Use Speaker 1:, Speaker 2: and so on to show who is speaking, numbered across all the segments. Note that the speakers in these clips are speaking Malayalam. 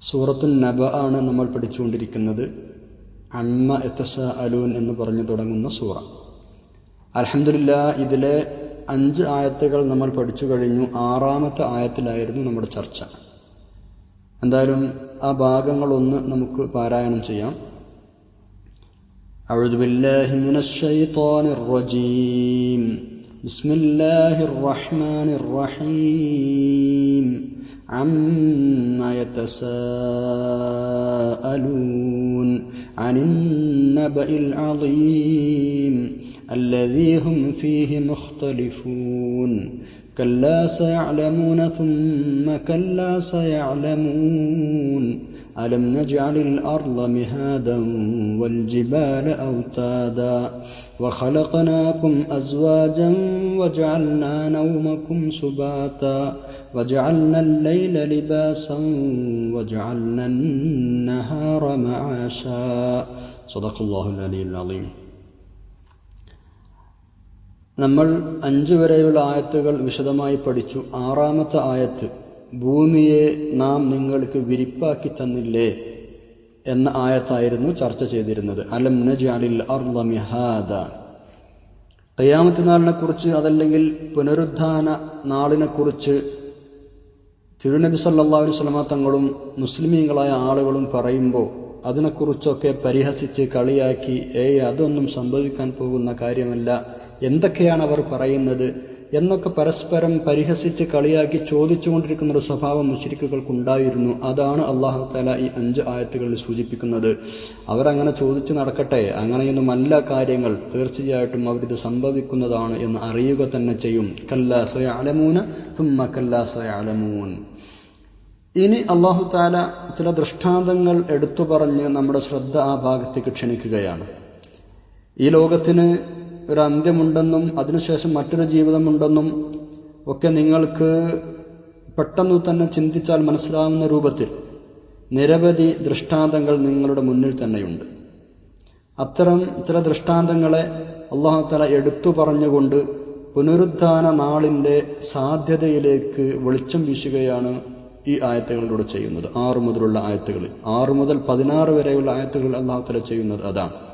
Speaker 1: സൂറത്തു നബ ആണ് നമ്മൾ പഠിച്ചുകൊണ്ടിരിക്കുന്നത് അമ്മ എത്തസ അലൂൻ എന്ന് പറഞ്ഞു തുടങ്ങുന്ന സൂറ അലഹമില്ല ഇതിലെ അഞ്ച് ആയത്തുകൾ നമ്മൾ പഠിച്ചു കഴിഞ്ഞു ആറാമത്തെ ആയത്തിലായിരുന്നു നമ്മുടെ ചർച്ച എന്തായാലും ആ ഭാഗങ്ങളൊന്ന് നമുക്ക് പാരായണം ചെയ്യാം أعوذ بالله من الشيطان الرجيم بسم الله الرحمن الرحيم عما يتساءلون عن النبأ العظيم الذي هم فيه مختلفون. كلا سيعلمون ثم كلا سيعلمون. ألم نجعل الأرض مهادا والجبال أوتادا وخلقناكم أزواجا وجعلنا نومكم سباتا وجعلنا الليل لباسا وجعلنا النهار معاشا صدق الله العلي العظيم നമ്മൾ അഞ്ചു വരെയുള്ള ആയത്തുകൾ വിശദമായി പഠിച്ചു ആറാമത്തെ ആയത്ത് ഭൂമിയെ നാം നിങ്ങൾക്ക് വിരിപ്പാക്കി തന്നില്ലേ എന്ന ആയത്തായിരുന്നു ചർച്ച ചെയ്തിരുന്നത്. അലം നജാലിൽ അർലമിഹാദ കയ്യാമത്ത് നാളിനെ കുറിച്ച് അതല്ലെങ്കിൽ പുനരുദ്ധാന നാളിനെ കുറിച്ച് തിരുനബി സല്ലാ വസ്ലമ തങ്ങളും മുസ്ലിമീങ്ങളായ ആളുകളും പറയുമ്പോൾ അതിനെക്കുറിച്ചൊക്കെ പരിഹസിച്ച് കളിയാക്കി ഏയ് അതൊന്നും സംഭവിക്കാൻ പോകുന്ന കാര്യമല്ല. എന്തൊക്കെയാണ് അവർ പറയുന്നത്? എന്നൊക്കെ പരസ്പരം പരിഹസിച്ച് കളിയാക്കി ചോദിച്ചുകൊണ്ടിരിക്കുന്ന ഒരു സ്വഭാവം മുഷരിക്കുകൾക്കുണ്ടായിരുന്നു. അതാണ് അള്ളാഹു താല ഈ അഞ്ച് ആയത്തുകളിൽ സൂചിപ്പിക്കുന്നത്. അവരങ്ങനെ ചോദിച്ചു നടക്കട്ടെ. അങ്ങനെയൊന്നുമല്ല കാര്യങ്ങൾ. തീർച്ചയായിട്ടും അവരിത് സംഭവിക്കുന്നതാണ് എന്ന് അറിയുക തന്നെ ചെയ്യും. കല്ലാ സയാലമൂന തുമ്മ കല്ലാ സയാലമൂൻ. ഇനി അള്ളാഹു താല ചില ദൃഷ്ടാന്തങ്ങൾ എടുത്തു പറഞ്ഞ് നമ്മുടെ ശ്രദ്ധ ആ ഭാഗത്തേക്ക് ക്ഷണിക്കുകയാണ്. ഈ ലോകത്തിന് ഒരു അന്ത്യമുണ്ടെന്നും അതിനുശേഷം മറ്റൊരു ജീവിതമുണ്ടെന്നും ഒക്കെ നിങ്ങൾക്ക് പെട്ടെന്ന് തന്നെ ചിന്തിച്ചാൽ മനസ്സിലാവുന്ന രൂപത്തിൽ നിരവധി ദൃഷ്ടാന്തങ്ങൾ നിങ്ങളുടെ മുന്നിൽ തന്നെയുണ്ട്. അത്തരം ചില ദൃഷ്ടാന്തങ്ങളെ അള്ളാഹുത്തല എടുത്തു പറഞ്ഞുകൊണ്ട് പുനരുദ്ധാന നാളിന്റെ സാധ്യതയിലേക്ക് വെളിച്ചം വീശുകയാണ് ഈ ആയത്തുകളിലൂടെ ചെയ്യുന്നത്. ആറു മുതലുള്ള ആയത്തുകളിൽ ആറു മുതൽ പതിനാറ് വരെയുള്ള ആയത്തുകളിൽ അള്ളാഹുത്തല ചെയ്യുന്നത് അതാണ്.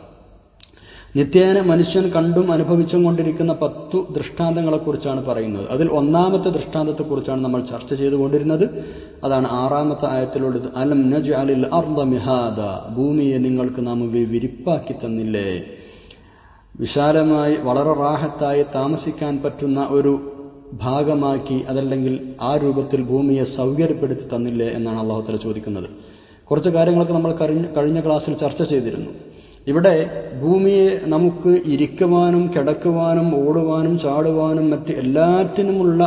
Speaker 1: നിത്യേന മനുഷ്യൻ കണ്ടും അനുഭവിച്ചും കൊണ്ടിരിക്കുന്ന പത്തു ദൃഷ്ടാന്തങ്ങളെക്കുറിച്ചാണ് പറയുന്നത്. അതിൽ ഒന്നാമത്തെ ദൃഷ്ടാന്തത്തെക്കുറിച്ചാണ് നമ്മൾ ചർച്ച ചെയ്തുകൊണ്ടിരുന്നത്. അതാണ് ആറാമത്തെ ആയത്തിലുള്ളത്. അലം നജ് അലിൽ അർദ മിഹാദ ഭൂമിയെ നിങ്ങൾക്ക് നാം വിരിപ്പാക്കി തന്നില്ലേ വിശാലമായി വളരെ റാഹത്തായി താമസിക്കാൻ പറ്റുന്ന ഒരു ഭാഗമാക്കി അതല്ലെങ്കിൽ ആ രൂപത്തിൽ ഭൂമിയെ സൗകര്യപ്പെടുത്തി തന്നില്ലേ എന്നാണ് അള്ളാഹുത്തല ചോദിക്കുന്നത്. കുറച്ച് കാര്യങ്ങളൊക്കെ നമ്മൾ കഴിഞ്ഞ കഴിഞ്ഞ ക്ലാസ്സിൽ ചർച്ച ചെയ്തിരുന്നു. ഇവിടെ ഭൂമിയെ നമുക്ക് ഇരിക്കുവാനും കിടക്കുവാനും ഓടുവാനും ചാടുവാനും മറ്റ് എല്ലാറ്റിനുമുള്ള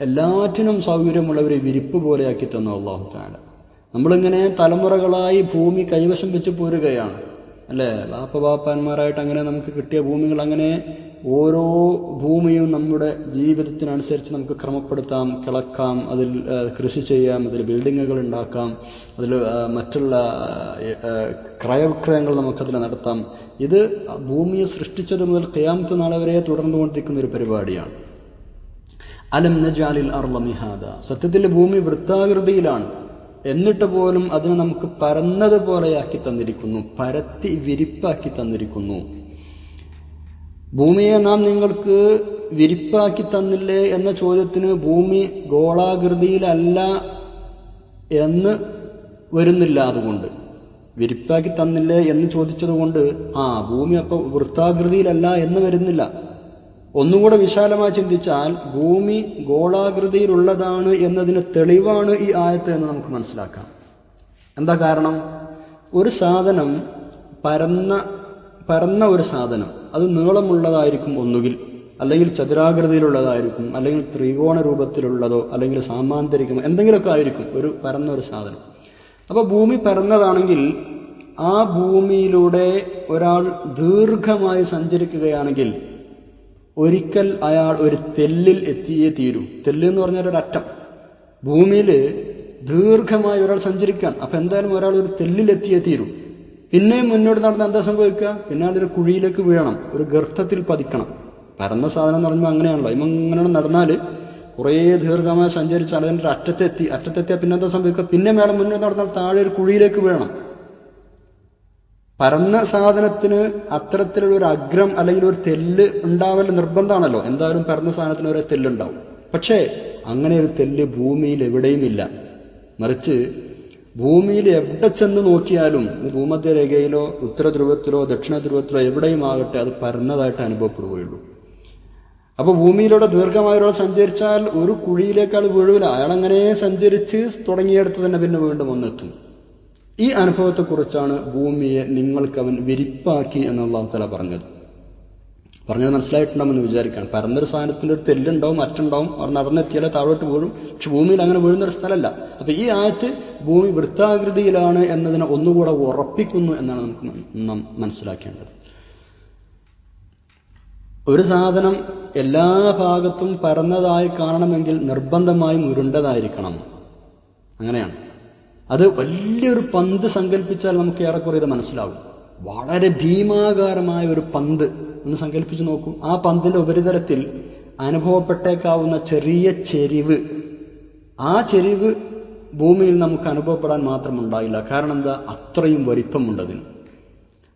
Speaker 1: എല്ലാറ്റിനും സൗകര്യമുള്ള ഒരു വിരിപ്പ് പോലെയാക്കി തന്നു അള്ളാഹു താല നമ്മളിങ്ങനെ തലമുറകളായി ഭൂമി കൈവശം വെച്ച് പോരുകയാണ്. അല്ലേ? ബാപ്പ ബാപ്പാന്മാരായിട്ട് അങ്ങനെ നമുക്ക് കിട്ടിയ ഭൂമികൾ അങ്ങനെ ഓരോ ഭൂമിയും നമ്മുടെ ജീവിതത്തിനനുസരിച്ച് നമുക്ക് ക്രമപ്പെടുത്താം കിളക്കാം അതിൽ കൃഷി ചെയ്യാം അതിൽ ബിൽഡിങ്ങുകൾ ഉണ്ടാക്കാം അതിൽ മറ്റുള്ള ക്രയവിക്രയങ്ങൾ നമുക്കതിൽ നടത്താം. ഇത് ഭൂമിയെ സൃഷ്ടിച്ചത് മുതൽ കയാമത്ത് നാളെ വരെ തുടർന്നു കൊണ്ടിരിക്കുന്ന ഒരു പരിപാടിയാണ്. അലം നജാലിൽ അർലമിഹാദ സത്യത്തിൽ ഭൂമി വൃത്താകൃതിയിലാണ്. എന്നിട്ട് പോലും അതിനെ നമുക്ക് പരന്നതുപോലെയാക്കി തന്നിരിക്കുന്നു പരത്തി വിരിപ്പാക്കി തന്നിരിക്കുന്നു. ഭൂമിയെ നാം നിങ്ങൾക്ക് വിരിപ്പാക്കി തന്നില്ലേ എന്ന ചോദ്യത്തിന് ഭൂമി ഗോളാകൃതിയിലല്ല എന്ന് വരുന്നില്ല അതുകൊണ്ട്. വിരിപ്പാക്കി തന്നില്ലേ എന്ന് ചോദിച്ചതുകൊണ്ട് ആ ഭൂമി അപ്പോൾ വൃത്താകൃതിയിലല്ല എന്ന് വരുന്നില്ല. ഒന്നുകൂടെ വിശാലമായി ചിന്തിച്ചാൽ ഭൂമി ഗോളാകൃതിയിലുള്ളതാണ് എന്നതിന് തെളിവാണ് ഈ ആയത്ത് എന്ന് നമുക്ക് മനസ്സിലാക്കാം. എന്താ കാരണം? ഒരു സാധനം പരന്ന പരന്ന ഒരു സാധനം അത് നീളമുള്ളതായിരിക്കും ഒന്നുകിൽ അല്ലെങ്കിൽ ചതുരാകൃതിയിലുള്ളതായിരിക്കും അല്ലെങ്കിൽ ത്രികോണ രൂപത്തിലുള്ളതോ അല്ലെങ്കിൽ സാമാന്തരികമോ എന്തെങ്കിലുമൊക്കെ ആയിരിക്കും ഒരു പരന്ന ഒരു സാധനം. അപ്പോൾ ഭൂമി പരന്നതാണെങ്കിൽ ആ ഭൂമിയിലൂടെ ഒരാൾ ദീർഘമായി സഞ്ചരിക്കുകയാണെങ്കിൽ ഒരിക്കൽ അയാൾ ഒരു തെല്ലിൽ എത്തിയേ തീരൂ. തെല്ല് എന്ന് പറഞ്ഞാൽ ഒരു അറ്റം. ഭൂമിയിൽ ദീർഘമായി ഒരാൾ സഞ്ചരിക്കാൻ. അപ്പൊ എന്തായാലും ഒരാൾ ഒരു തെല്ലിൽ എത്തിയേ തീരൂ. പിന്നെയും മുന്നോട്ട് നടന്ന് എന്താ സംഭവിക്കുക? പിന്നെ അതൊരു കുഴിയിലേക്ക് വീഴണം. ഒരു ഗർത്തത്തിൽ പതിക്കണം. പരന്ന സാധനം എന്ന് പറയുമ്പോൾ അങ്ങനെയാണല്ലോ. ഇങ്ങനെ നടന്നാൽ കുറേ ദീർഘമായി സഞ്ചരിച്ചാൽ അതിന്റെ അറ്റത്തെത്തി. അറ്റത്തെത്തിയാൽ പിന്നെ എന്താ സംഭവിക്കുക? പിന്നെ മേളം മുന്നോട്ട് നടന്നാൽ താഴെ ഒരു കുഴിയിലേക്ക് വീഴണം. പരന്ന സാധനത്തിന് അത്തരത്തിലുള്ള ഒരു അഗ്രം അല്ലെങ്കിൽ ഒരു തെല്ല് ഉണ്ടാവൽ നിർബന്ധമാണല്ലോ. എന്തായാലും പരന്ന സാധനത്തിന് ഒരു തെല്ലുണ്ടാവും. പക്ഷേ അങ്ങനെ ഒരു തെല്ല് ഭൂമിയിൽ എവിടെയുമില്ല മറിച്ച് ഭൂമിയിൽ എവിടെ ചെന്ന് നോക്കിയാലും ഭൂമധ്യരേഖയിലോ ഉത്തര ധ്രുവത്തിലോ ദക്ഷിണ ധ്രുവത്തിലോ എവിടെയും ആകട്ടെ അത് പരന്നതായിട്ട് അനുഭവപ്പെടുകയുള്ളൂ. അപ്പൊ ഭൂമിയിലൂടെ ദീർഘമായൊരാൾ സഞ്ചരിച്ചാൽ ഒരു കുഴിയിലേക്കാൾ വീഴൂല. അയാൾ അങ്ങനെ സഞ്ചരിച്ച് തുടങ്ങിയെടുത്ത് തന്നെ പിന്നെ വീണ്ടും വന്നെത്തും ഈ അനുഭവത്തെക്കുറിച്ചാണ് ഭൂമിയെ നിങ്ങൾക്ക് അവൻ വിരിപ്പാക്കി എന്നുള്ള തല പറഞ്ഞത്. പറഞ്ഞത് മനസ്സിലായിട്ടുണ്ടാവുമെന്ന് വിചാരിക്കുകയാണ്. പരന്നൊരു സാധനത്തിന്റെ ഒരു തെല്ലുണ്ടാവും മറ്റുണ്ടാവും അവർ നടന്നെത്തിയാലേ താഴോട്ട് വീഴും. പക്ഷെ ഭൂമിയിൽ അങ്ങനെ വീഴുന്ന ഒരു സ്ഥലമല്ല. അപ്പൊ ഈ ആയത്ത് ഭൂമി വൃത്താകൃതിയിലാണ് എന്നതിനെ ഒന്നുകൂടെ ഉറപ്പിക്കുന്നു എന്നാണ് നമുക്ക് നാം മനസ്സിലാക്കേണ്ടത്. ഒരു സാധനം എല്ലാ ഭാഗത്തും പരന്നതായി കാണണമെങ്കിൽ നിർബന്ധമായും ഉരുണ്ടതായിരിക്കണം. അങ്ങനെയാണ്. അത് വലിയൊരു പന്ത് സങ്കല്പിച്ചാൽ നമുക്ക് ഏറെക്കുറെ ഇത് മനസ്സിലാവും. വളരെ ഭീമാകാരമായ ഒരു പന്ത് ഒന്ന് സങ്കല്പിച്ച് നോക്കും. ആ പന്തിന്റെ ഉപരിതലത്തിൽ അനുഭവപ്പെട്ടേക്കാവുന്ന ചെറിയ ചെരിവ്. ആ ചെരിവ് ഭൂമിയിൽ നമുക്ക് അനുഭവപ്പെടാൻ മാത്രം ഉണ്ടായില്ല കാരണം എന്താ അത്രയും വലിപ്പമുണ്ട് അതിന്.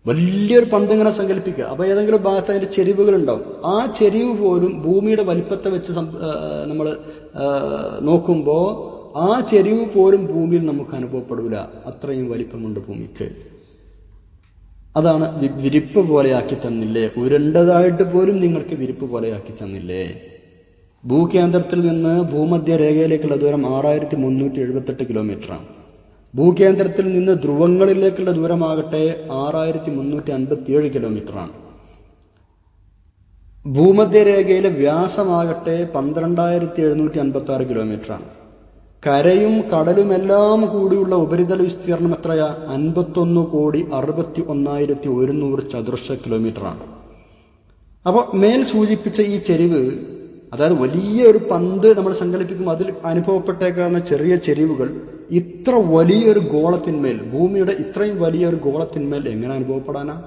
Speaker 1: വലിയൊരു പന്ത് ഇങ്ങനെ സങ്കല്പിക്കുക അപ്പോൾ ഏതെങ്കിലും ഭാഗത്ത് അതിന്റെ ചെരിവുകൾ ഉണ്ടാവും ആ ചെരിവ് പോലും ഭൂമിയുടെ വലിപ്പത്തെ വെച്ച് നമ്മൾ നോക്കുമ്പോൾ ആ ചെരിവ് പോലും ഭൂമിയിൽ നമുക്ക് അനുഭവപ്പെടില്ല അത്രയും വലിപ്പമുണ്ട് ഭൂമിക്ക്. അതാണ് വിരിപ്പ് പോലെയാക്കി തന്നില്ലേ? ഉരുണ്ടതായിട്ട് പോലും നിങ്ങൾക്ക് വിരിപ്പ് പോലെയാക്കി തന്നില്ലേ? ഭൂകേന്ദ്രത്തിൽ നിന്ന് ഭൂമധ്യരേഖയിലേക്കുള്ള ദൂരം ആറായിരത്തി മുന്നൂറ്റി എഴുപത്തെട്ട് കിലോമീറ്ററാണ് ഭൂകേന്ദ്രത്തിൽ നിന്ന് ധ്രുവങ്ങളിലേക്കുള്ള ദൂരമാകട്ടെ ആറായിരത്തി മുന്നൂറ്റി അൻപത്തിയേഴ് കിലോമീറ്ററാണ് ഭൂമധ്യരേഖയിലെ വ്യാസമാകട്ടെ പന്ത്രണ്ടായിരത്തി എഴുന്നൂറ്റി അൻപത്തി ആറ് കിലോമീറ്ററാണ് കരയും കടലുമെല്ലാം കൂടിയുള്ള ഉപരിതല വിസ്തീർണം എത്രയാ? അൻപത്തൊന്ന് കോടി അറുപത്തി ഒന്നായിരത്തി ഒരുന്നൂറ് ചതുരശ്ര കിലോമീറ്ററാണ്. അപ്പോൾ മേൽ സൂചിപ്പിച്ച ഈ ചെരിവ് അതായത് വലിയ ഒരു പന്ത് നമ്മൾ സങ്കല്പിക്കുമ്പോൾ അതിൽ അനുഭവപ്പെട്ടേക്കാവുന്ന ചെറിയ ചെരിവുകൾ ഇത്ര വലിയൊരു ഗോളത്തിന്മേൽ ഭൂമിയുടെ ഇത്രയും വലിയൊരു ഗോളത്തിന്മേൽ എങ്ങനെ അനുഭവപ്പെടാനാ?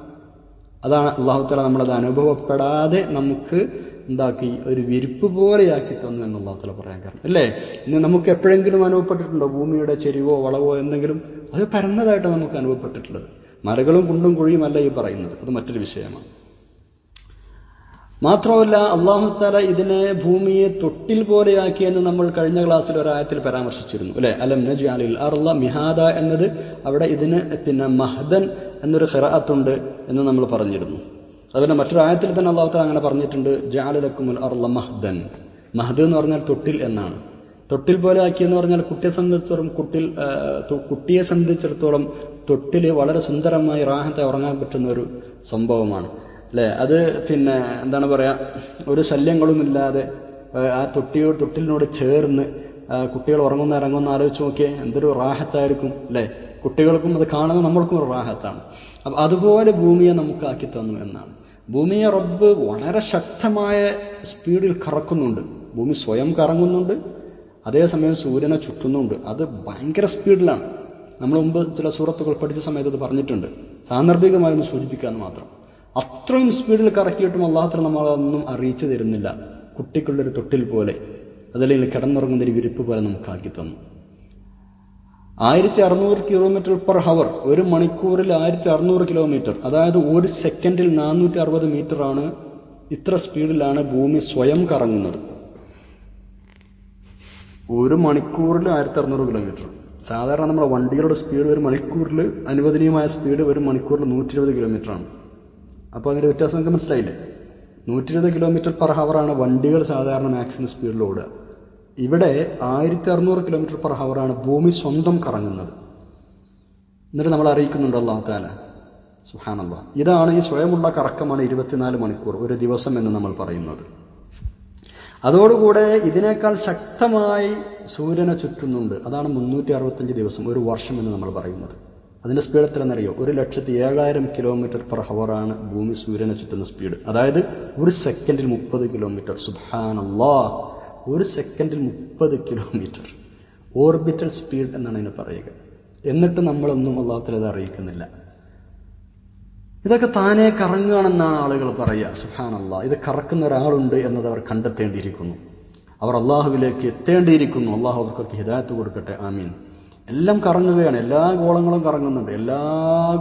Speaker 1: അതാണ് അള്ളാഹുത്തല നമ്മളത് അനുഭവപ്പെടാതെ നമുക്ക് എന്താക്കി ഒരു വിരിപ്പ് പോലെയാക്കി തന്നു എന്നുള്ള അത്ര പറയാൻ കാരണം. അല്ലേ? ഇന്ന് നമുക്ക് എപ്പോഴെങ്കിലും അനുഭവപ്പെട്ടിട്ടുണ്ടോ? ഭൂമിയുടെ ചെരിവോ വളവോ എന്തെങ്കിലും? അത് പരന്നതായിട്ട് നമുക്ക് അനുഭവപ്പെട്ടിട്ടുള്ളത്. മരകളും കുണ്ടും കുഴിയുമല്ല ഈ പറയുന്നത്. അത് മറ്റൊരു വിഷയമാണ്. മാത്രമല്ല അള്ളാഹുത്താല ഇതിനെ ഭൂമിയെ തൊട്ടിൽ പോലെയാക്കി എന്ന് നമ്മൾ കഴിഞ്ഞ ക്ലാസ്സിൽ ഒരായത്തിൽ പരാമർശിച്ചിരുന്നു. അല്ലെ? അലം നജ് അലിൽ അർല മിഹാദ എന്നത് അവിടെ ഇതിന് പിന്നെ മഹദൻ എന്നൊരു ഖിറാത്തുണ്ട് എന്ന് നമ്മൾ പറഞ്ഞിരുന്നു. അതുപോലെ മറ്റൊരു ആയത്തിൽ തന്നെ അള്ളാഹുത്താല അങ്ങനെ പറഞ്ഞിട്ടുണ്ട് ജാലുലക്കുമുൽ അർല മഹ്ദൻ. മഹദ് എന്ന് പറഞ്ഞാൽ തൊട്ടിൽ എന്നാണ്. തൊട്ടിൽ പോലെ ആക്കിയെന്ന് പറഞ്ഞാൽ കുട്ടിയെ സംബന്ധിച്ചിടത്തോളം കുട്ടിൽ കുട്ടിയെ സംബന്ധിച്ചിടത്തോളം തൊട്ടിൽ വളരെ സുന്ദരമായി റാഹത്തെ ഉറങ്ങാൻ പറ്റുന്ന ഒരു സംഭവമാണ്. അല്ലേ? അത് പിന്നെ എന്താണ് പറയുക ഒരു ശല്യങ്ങളുമില്ലാതെ ആ തൊട്ടിയോട് തൊട്ടിലിനോട് ചേർന്ന് കുട്ടികൾ ഉറങ്ങുന്ന ഇറങ്ങുന്ന ആലോചിച്ച് നോക്കിയേ എന്തൊരു റാഹത്തായിരിക്കും അല്ലേ? കുട്ടികൾക്കും അത് കാണുന്ന നമ്മൾക്കും ഒരു റാഹത്താണ്. അപ്പം അതുപോലെ ഭൂമിയെ നമുക്ക് ആക്കി തന്നു എന്നാണ്. ഭൂമിയെ റബ്ബ് വളരെ ശക്തമായ സ്പീഡിൽ കറക്കുന്നുണ്ട്. ഭൂമി സ്വയം കറങ്ങുന്നുണ്ട്. അതേസമയം സൂര്യനെ ചുറ്റുന്നുണ്ട്. അത് ഭയങ്കര സ്പീഡിലാണ് നമ്മൾ മുമ്പ് ചില സൂറത്തുകൾ പഠിച്ച സമയത്ത് അത് പറഞ്ഞിട്ടുണ്ട്. സാന്ദർഭികമായി ഒന്ന് സൂചിപ്പിക്കാമെന്ന് മാത്രം. അത്രയും സ്പീഡിൽ കറക്കിയിട്ടും അല്ലാത്ത നമ്മളതൊന്നും അറിയിച്ചു തരുന്നില്ല. കുട്ടിക്കുള്ളൊരു തൊട്ടിൽ പോലെ. അതല്ലെങ്കിൽ കിടന്നുറങ്ങുന്ന ഒരു വിരിപ്പ് പോലെ നമുക്ക് ആക്കി തന്നു. ആയിരത്തി അറുന്നൂറ് കിലോമീറ്റർ പെർ ഹവർ ഒരു മണിക്കൂറിൽ ആയിരത്തി അറുന്നൂറ് കിലോമീറ്റർ അതായത് ഒരു സെക്കൻഡിൽ നാനൂറ്റി അറുപത് മീറ്റർ ആണ് ഇത്ര സ്പീഡിലാണ് ഭൂമി സ്വയം കറങ്ങുന്നത്. ഒരു മണിക്കൂറിൽ ആയിരത്തി അറുന്നൂറ് കിലോമീറ്റർ സാധാരണ നമ്മുടെ വണ്ടികളുടെ സ്പീഡ് ഒരു മണിക്കൂറിൽ അനുവദനീയമായ സ്പീഡ് ഒരു മണിക്കൂറിൽ നൂറ്റി ഇരുപത് കിലോമീറ്ററാണ് അപ്പോൾ അതിന്റെ വ്യത്യാസം നമുക്ക് മനസ്സിലായില്ലേ? നൂറ്റി ഇരുപത് കിലോമീറ്റർ പെർ ഹവറാണ് വണ്ടികൾ സാധാരണ മാക്സിമം സ്പീഡിൽ ഓടുക. ഇവിടെ ആയിരത്തി അറുന്നൂറ് കിലോമീറ്റർ പെർ ഹവറാണ് ഭൂമി സ്വന്തം കറങ്ങുന്നത്. എന്നിട്ട് നമ്മൾ അറിയിക്കുന്നുണ്ട് അള്ളാഹു താല സുഹാനല്ല ഇതാണ് ഈ സ്വയമുള്ള കറക്കമാണ് ഇരുപത്തിനാല് മണിക്കൂർ ഒരു ദിവസം എന്ന് നമ്മൾ പറയുന്നത്. അതോടുകൂടെ ഇതിനേക്കാൾ ശക്തമായി സൂര്യനെ ചുറ്റുന്നുണ്ട്. അതാണ് മുന്നൂറ്റി അറുപത്തഞ്ച് ദിവസം ഒരു വർഷം എന്ന് നമ്മൾ പറയുന്നത്. അതിന്റെ സ്പീഡ് എത്രയെന്നറിയോ? ഒരു ലക്ഷത്തി ഏഴായിരം കിലോമീറ്റർ പെർ ഹവറാണ് ഭൂമി സൂര്യനെ ചുറ്റുന്ന സ്പീഡ് അതായത് ഒരു സെക്കൻഡിൽ മുപ്പത് കിലോമീറ്റർ സുബാനല്ലാ ഒരു സെക്കൻഡിൽ മുപ്പത് കിലോമീറ്റർ. ഓർബിറ്റൽ സ്പീഡ് എന്നാണ് അതിന് പറയുക. എന്നിട്ട് നമ്മളൊന്നും അള്ളാഹത്തിൽ അത് അറിയിക്കുന്നില്ല. ഇതൊക്കെ താനേ കറങ്ങുകയാണെന്നാണ് ആളുകൾ പറയുക. സുഹാനല്ല ഇത് കറക്കുന്ന ഒരാളുണ്ട് എന്നത് അവർ കണ്ടെത്തേണ്ടിയിരിക്കുന്നു. അവർ അള്ളാഹുവിലേക്ക് എത്തേണ്ടിയിരിക്കുന്നു. അള്ളാഹു അവർക്കൊക്കെ ഹിദായത്ത് കൊടുക്കട്ടെ. ആമീൻ. എല്ലാം കറങ്ങുകയാണ്. എല്ലാ ഗോളങ്ങളും കറങ്ങുന്നുണ്ട്. എല്ലാ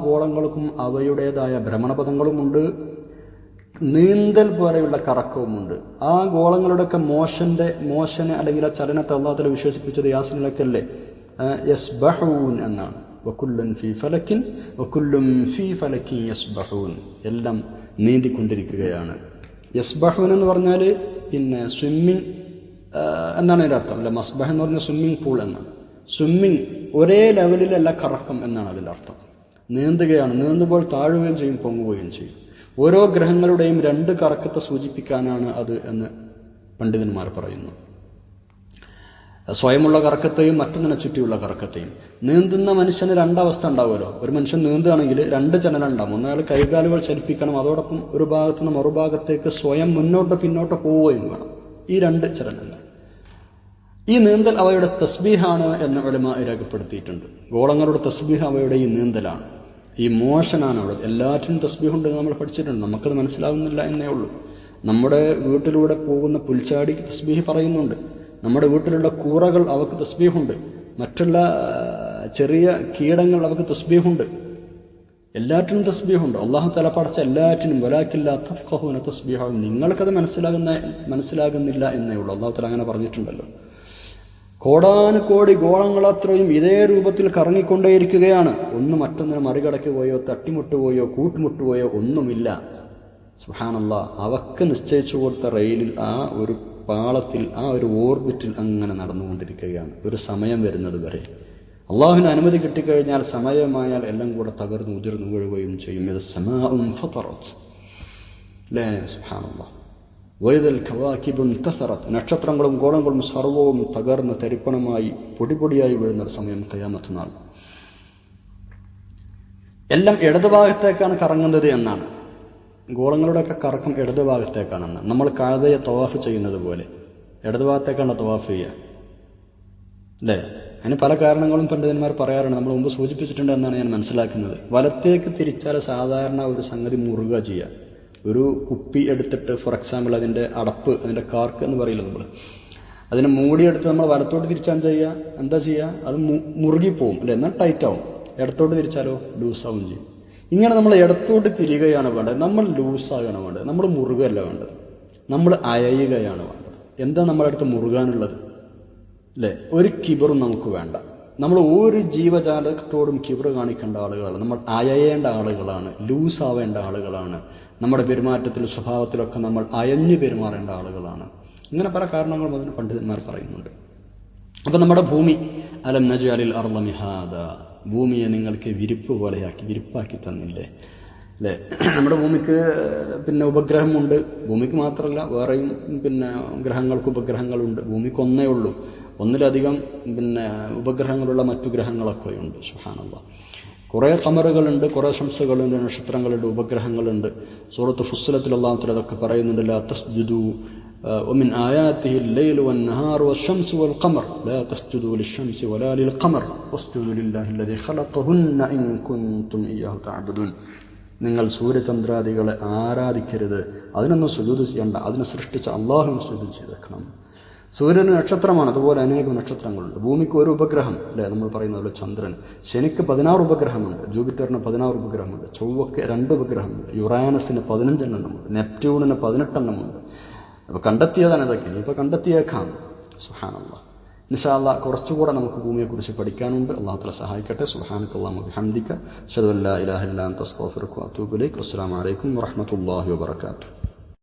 Speaker 1: ഗോളങ്ങൾക്കും അവയുടേതായ ഭ്രമണപഥങ്ങളുമുണ്ട്. നീന്തൽ പോലെയുള്ള കറക്കവുമുണ്ട്. ആ ഗോളങ്ങളുടെയൊക്കെ മോശന്റെ മോശനെ അല്ലെങ്കിൽ ആ ചലനത്തെ അള്ളാഹത്തിൽ വിശ്വസിപ്പിച്ചത് യസ് ബഹൂൻ എന്നാണ്. വക്കുല്ലും ഫി ഫലക്കിൻ വക്കുല്ലും ഫി ഫലക്കിൻ യസ്ബഹൂൻ. എല്ലാം നീന്തിക്കൊണ്ടിരിക്കുകയാണ്. യസ്ബഹൂൻ എന്ന് പറഞ്ഞാൽ പിന്നെ സ്വിമ്മിങ് എന്നാണ് അതിന്റെ അർത്ഥം. അല്ല മസ്ബഹ് എന്ന് പറഞ്ഞാൽ സ്വിമ്മിംഗ് പൂൾ എന്നാണ്. സ്വിമ്മിങ് ഒരേ ലെവലിലല്ല കറക്കം എന്നാണ് അതിന്റെ അർത്ഥം. നീന്തുകയാണ്. നീന്തുമ്പോൾ താഴുകയും ചെയ്യും പൊങ്ങുകയും ചെയ്യും. ഓരോ ഗ്രഹങ്ങളുടെയും രണ്ട് കറക്കത്തെ സൂചിപ്പിക്കാനാണ് അത് എന്ന് പണ്ഡിതന്മാർ പറയുന്നു. സ്വയമുള്ള കറക്കത്തെയും മറ്റൊന്നിനെ ചുറ്റിയുള്ള കറക്കത്തെയും. നീന്തുന്ന മനുഷ്യന് രണ്ടവസ്ഥ ഉണ്ടാവുമല്ലോ. ഒരു മനുഷ്യൻ നീന്തുകയാണെങ്കിൽ രണ്ട് ചലനം ഉണ്ടാവും ഒന്നയാൾ കൈകാലുകൾ ചലിപ്പിക്കണം അതോടൊപ്പം ഒരു ഭാഗത്തു നിന്ന് മറുഭാഗത്തേക്ക് സ്വയം മുന്നോട്ടോ പിന്നോട്ടോ പോവുകയും വേണം. ഈ രണ്ട് ചലനങ്ങൾ. ഈ നീന്തൽ അവയുടെ തസ്ബീഹാണ് എന്ന് ഒലമ രേഖപ്പെടുത്തിയിട്ടുണ്ട്. ഗോളങ്ങളുടെ തസ്ബീഹ് അവയുടെ ഈ നീന്തലാണ്. ഈ മോശനാണ് അവിടെ. എല്ലാറ്റിനും തസ്ബീഹുണ്ട് നമ്മൾ പഠിച്ചിട്ടുണ്ട്. നമുക്കത് മനസ്സിലാവുന്നില്ല എന്നേ ഉള്ളൂ. നമ്മുടെ വീട്ടിലൂടെ പോകുന്ന പുൽച്ചാടിക്ക് തസ്ബീഹ് പറയുന്നുണ്ട്. നമ്മുടെ വീട്ടിലുള്ള കൂറകൾ അവക്ക് തസ്ബീഹുണ്ട്. മറ്റുള്ള ചെറിയ കീടങ്ങൾ അവക്ക് തസ്ബീഹുണ്ട്. എല്ലാറ്റിനും തസ്ബീഹുണ്ട്. അള്ളാഹു തല പടച്ച എല്ലാറ്റിനും വലാക്കില്ല തഫ്ഖഹുന തസ്ബീഹാവും നിങ്ങൾക്കത് മനസ്സിലാകുന്ന മനസ്സിലാകുന്നില്ല എന്നേ ഉള്ളൂ. അള്ളാഹു തല അങ്ങനെ പറഞ്ഞിട്ടുണ്ടല്ലോ. കോടാനുകോടി ഗോളങ്ങളത്രയും ഇതേ രൂപത്തിൽ കറങ്ങിക്കൊണ്ടേയിരിക്കുകയാണ്. ഒന്ന് മറ്റൊന്നിനെ മറികടക്കുകയോ തട്ടിമുട്ടുകയോ കൂട്ടുമുട്ടുകയോ ഒന്നുമില്ല. സുഹാനല്ല അവക്ക് നിശ്ചയിച്ചു കൊടുത്ത റെയിലിൽ ആ ഒരു പാളത്തിൽ ആ ഒരു ഓർബിറ്റിൽ അങ്ങനെ നടന്നുകൊണ്ടിരിക്കുകയാണ്. ഒരു സമയം വരുന്നത് വരെ. അള്ളാഹുവിന് അനുമതി കിട്ടിക്കഴിഞ്ഞാൽ സമയമായാൽ എല്ലാം കൂടെ തകർന്നു ഉതിർന്നു വീഴുകയും ചെയ്യും. ഇത് സമാഉം ഫറോ അല്ലേ സുഹാനല്ല വൈതൽ ഖവാക്കിബുൻ തസറത്ത് നക്ഷത്രങ്ങളും ഗോളങ്ങളും സർവവും തകർന്ന് തരിപ്പണമായി പൊടിപൊടിയായി വീഴുന്ന ഒരു സമയം കയ്യാമത്ത് നാൾ. എല്ലാം ഇടതുഭാഗത്തേക്കാണ് കറങ്ങുന്നത് എന്നാണ്. ഗോളങ്ങളുടെയൊക്കെ കറക്കം ഇടതുഭാഗത്തേക്കാണെന്ന് നമ്മൾ കാഴ്വയെ തവാഫ് ചെയ്യുന്നത് പോലെ. ഇടതുഭാഗത്തേക്കാണ് തവാഫ് ചെയ്യുക. അല്ലേ? അതിന് പല കാരണങ്ങളും പണ്ഡിതന്മാർ പറയാറുണ്ട്. നമ്മൾ മുമ്പ് സൂചിപ്പിച്ചിട്ടുണ്ട് എന്നാണ് ഞാൻ മനസ്സിലാക്കുന്നത്. വലത്തേക്ക് തിരിച്ചാൽ സാധാരണ ഒരു സംഗതി മുറുക ചെയ്യുക. ഒരു കുപ്പി എടുത്തിട്ട് ഫോർ എക്സാമ്പിൾ അതിന്റെ അടപ്പ് അതിന്റെ കാർക്ക് എന്ന് പറയില്ല നമ്മൾ അതിനെ മൂടിയെടുത്ത് നമ്മൾ വലത്തോട്ട് തിരിച്ചാൽ ചെയ്യുക എന്താ ചെയ്യുക അത് മുറുകിപ്പോവും അല്ലേ എന്നാൽ ടൈറ്റ് ആവും. ഇടത്തോട്ട് തിരിച്ചാലോ? ലൂസാവും ചെയ്യും. ഇങ്ങനെ നമ്മൾ ഇടത്തോട്ട് തിരിയുകയാണ് വേണ്ടത്. നമ്മൾ ലൂസാകണം വേണ്ടത്. നമ്മൾ മുറുകല്ല വേണ്ടത്. നമ്മൾ അയയുകയാണ് വേണ്ടത്. എന്താ നമ്മളടുത്ത് മുറുകാനുള്ളത്? അല്ലേ ഒരു കിബറും നമുക്ക് വേണ്ട. നമ്മൾ ഒരു ജീവജാലത്തോടും കിബർ കാണിക്കേണ്ട ആളുകളാണ്. നമ്മൾ അയയേണ്ട ആളുകളാണ്. ലൂസ് ആവേണ്ട ആളുകളാണ്. നമ്മുടെ പെരുമാറ്റത്തിൽ സ്വഭാവത്തിലൊക്കെ നമ്മൾ അയഞ്ഞു പെരുമാറേണ്ട ആളുകളാണ്. ഇങ്ങനെ പല കാരണങ്ങളും അതിന് പണ്ഡിതന്മാർ പറയുന്നുണ്ട്. അപ്പം നമ്മുടെ ഭൂമി അലം നജു അലിൽ അർലമിഹാദ ഭൂമിയെ നിങ്ങൾക്ക് വിരിപ്പ് പോലെയാക്കി വിരിപ്പാക്കി തന്നില്ലേ? അല്ലേ? നമ്മുടെ ഭൂമിക്ക് പിന്നെ ഉപഗ്രഹമുണ്ട്. ഭൂമിക്ക് മാത്രമല്ല വേറെയും പിന്നെ ഗ്രഹങ്ങൾക്ക് ഉപഗ്രഹങ്ങളുണ്ട്. ഭൂമിക്ക് ഒന്നേ ഉള്ളൂ. ഒന്നിലധികം പിന്നെ ഉപഗ്രഹങ്ങളുള്ള മറ്റു ഗ്രഹങ്ങളൊക്കെ ഉണ്ട് സുഹാനുള്ള കുറേ കമറുകളുണ്ട് കുറേ ശംസകളുണ്ട് നക്ഷത്രങ്ങളുണ്ട് ഉപഗ്രഹങ്ങളുണ്ട്. സൂറത്ത് ഫുസ്ലത്തിൽ അള്ളാഹത്തിൽ അതൊക്കെ പറയുന്നുണ്ട് ലാ തസ്ജുദു ഒമിൻ ആയാത്തിഹി ലൈൽ വൻ നഹാർ വ ഷംസ് വൽ ഖമർ ലാ തസ്ജുദു ലി ഷംസ് വലാ ലിൽ ഖമർ വസ്ജുദു ലില്ലാഹി അല്ലദീ ഖലഖഹുന്ന ഇൻ കുൻതും ഇയ്യാഹു തഅബ്ദുൻ നിങ്ങൾ സൂര്യചന്ദ്രാദികളെ ആരാധിക്കരുത്. അതിനൊന്നും സുജൂത് ചെയ്യണ്ട. അതിനെ സൃഷ്ടിച്ച അള്ളാഹുവിനെ സുജൂത് ചെയ്തേക്കണം. സൂര്യന് നക്ഷത്രമാണ് അതുപോലെ അനേകം നക്ഷത്രങ്ങളുണ്ട്. ഭൂമിക്ക് ഒരു ഉപഗ്രഹം അല്ലേ? നമ്മൾ പറയുന്നത് പോലെ ചന്ദ്രൻ. ശനിക്ക് പതിനാറ് ഉപഗ്രഹമുണ്ട് ജൂപിറ്ററിന് പതിനാറ് ഉപഗ്രഹമുണ്ട് ചൊവ്വക്ക് രണ്ട് ഉപഗ്രഹമുണ്ട് യുറാനസിന് പതിനഞ്ചെണ്ണമുണ്ട് നെപ്റ്റ്യൂണിന് പതിനെട്ടെണ്ണമുണ്ട്. അപ്പോൾ കണ്ടെത്തിയതാണ് ഇതൊക്കെ. ഇനിയിപ്പോൾ കണ്ടെത്തിയേക്കാം സുഹാനുള്ള നിഷാല്ല കുറച്ചുകൂടെ നമുക്ക് ഭൂമിയെക്കുറിച്ച് പഠിക്കാനുണ്ട്. അള്ളാഹു തല സഹായിക്കട്ടെ. സുഹാനക്കല്ലാഹു ഹംദിക്ക ഷദുല്ലാ ഇലാഹില്ലാ തസ്തോഫിർക്കു അത്തൂബുലൈക്ക് അസ്സാം വലൈക്കും വറഹമത്തല്ലാഹി വാബർക്കാത്തു